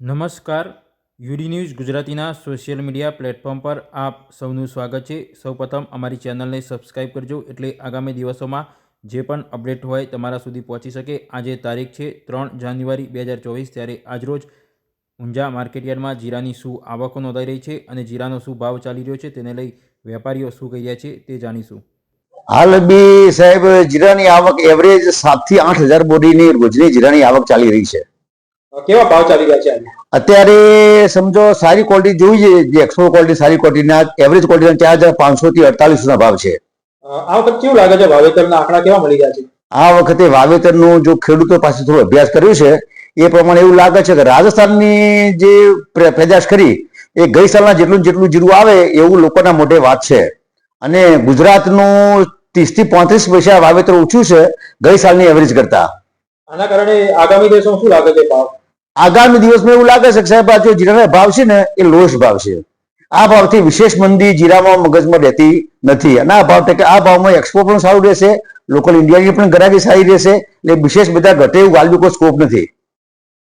નમસ્કાર. UD news ગુજરાતીના social media platform પર આપ સૌનું સ્વાગત છે. સૌપ્રથમ અમારી ચેનલને સબસ્ક્રાઇબ કરજો એટલે આગામી દિવસોમાં જે પણ અપડેટ હોય તમારા સુધી પહોંચી શકે. આજે તારીખ છે ત્રણ જાન્યુઆરી બે હજાર ચોવીસ ત્યારે આજરોજ ઊંઝા માર્કેટયાર્ડમાં જીરાની શું આવકો નોંધાઈ રહી છે અને જીરાનો શું ભાવ ચાલી રહ્યો છે તેને લઈ વેપારીઓ શું કહી રહ્યા છે તે જાણીશું. હાલ બી સાહેબ, જીરાની આવક એવરેજ સાતથી આઠ હજાર બોરીની રોજની જીરાની આવક ચાલી રહી છે. કેવા ભાવ ચાલી રહ્યા છે અત્યારે સમજો સારી ક્વોલિટી જોઈએ જે એક્સપોર્ટ ક્વોલિટી સારી ક્વોલિટીના એવરેજ ક્વોલિટીના ચાર હજાર પાંચસો થી અડતાલીસ ના ભાવ છે. આ વખત કેવું લાગે છે વાવેતરના આંકડા કેવા મળી ગયા છે? આ વખતે વાવેતરનું જો ખેડૂતો પાસે થોડો અભ્યાસ કર્યો છે એ પ્રમાણે એવું લાગે છે કે રાજસ્થાનની જે પેદાશ કરી એ ગઈ સાલના જેટલું જેટલું જીરું આવે એવું લોકોના મોઢે વાત છે. અને ગુજરાતનું ત્રીસથી પોત્રીસ પૈસા વાવેતર ઓછું છે ગઈ સાલની એવરેજ કરતા. આના કારણે આગામી દિવસોમાં શું લાગે છે ભાવ? આગામી દિવસમાં એવું લાગે છે કે સાહેબ, આ જીરાના ભાવ છે ને, એ લોએસ્ટ ભાવ છે. આ ભાવથી વિશેષ મંદી જીરામાં મગજમાં રહેતી નથી. અને આ ભાવ કે આ ભાવમાં એક્સપોર્ટ પણ સારું રહેશે. લોકલ ઇન્ડિયાની પણ ગ્રાહકી સારી રહેશે. એટલે વિશેષ બધા ઘટે એવું વાલ્યુ કોઈ સ્કોપ નથી.